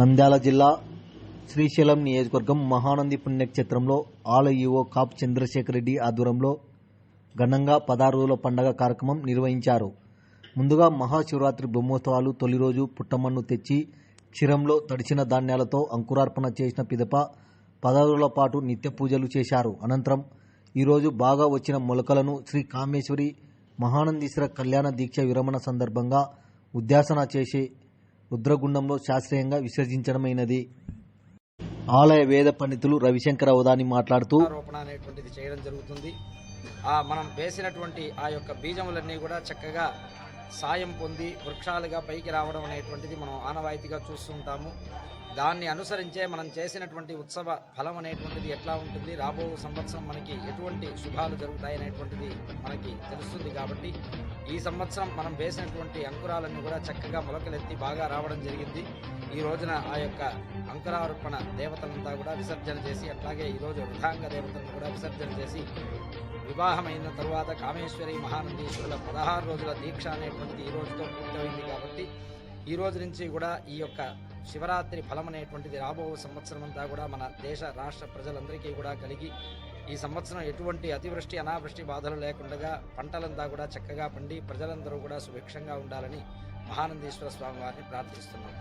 నంద్యాల జిల్లా శ్రీశైలం నియోజకవర్గం మహానంది పుణ్యక్షేత్రంలో ఆల కాప్ చంద్రశేఖర్ రెడ్డి ఆధ్వర్యంలో ఘనంగా పదహారు రోజుల పండగ కార్యక్రమం నిర్వహించారు. ముందుగా మహాశివరాత్రి బ్రహ్మోత్సవాలు తొలి రోజు పుట్టమన్ను తెచ్చి క్షీరంలో తడిచిన ధాన్యాలతో అంకురార్పణ చేసిన పిదప పదహారు రోజుల పాటు నిత్య పూజలు చేశారు. అనంతరం ఈరోజు బాగా వచ్చిన మొలకలను శ్రీ కామేశ్వరి మహానందీశ్వర కళ్యాణ దీక్ష విరమణ సందర్భంగా ఉద్యాసన చేసే రుద్రగుండంలో శాస్త్రీయంగా విసర్జించడమైనది. ఆలయ వేద పండితులు రవిశంకర అవధాని మాట్లాడుతూ ఆరోపణ అనేటువంటిది చేయడం జరుగుతుంది. ఆ మనం వేసినటువంటి ఆ యొక్క బీజములన్నీ కూడా చక్కగా సాయం పొంది వృక్షాలుగా పైకి రావడం అనేటువంటిది మనం ఆనవాయితీగా చూస్తుంటాము. దాన్ని అనుసరించే మనం చేసినటువంటి ఉత్సవ ఫలం అనేటువంటిది ఎట్లా ఉంటుంది? రాబో సంవత్సరం మనకి ఎటువంటి శుభాలు జరుగుతాయి అనేటువంటిది మనకి తెలుస్తుంది కాబట్టి ఈ సంవత్సరం మనం వేసినటువంటి అంకురాలన్నీ కూడా చక్కగా మొలకలెత్తి బాగా రావడం జరిగింది. ఈ రోజున ఆ యొక్క అంకురార్పణ దేవతలంతా కూడా విసర్జన చేసి అట్లాగే ఈరోజు వృధాంగ దేవతలను కూడా విసర్జన చేసి వివాహమైన తరువాత కామేశ్వరి మహానందీశ్వరుల పదహారు రోజుల దీక్ష అనేటువంటిది ఈ రోజుతో పూర్తయింది కాబట్టి ఈ రోజు నుంచి కూడా ఈ యొక్క శివరాత్రి ఫలం అనేటువంటిది రాబో సంవత్సరం అంతా కూడా మన దేశ రాష్ట్ర ప్రజలందరికీ కూడా కలిగి ఈ సంవత్సరం ఎటువంటి అతివృష్టి అనావృష్టి బాధలు లేకుండా పంటలంతా కూడా చక్కగా పండి ప్రజలందరూ కూడా సుభిక్షంగా ఉండాలని మహానందీశ్వర స్వామి వారిని ప్రార్థిస్తున్నాం.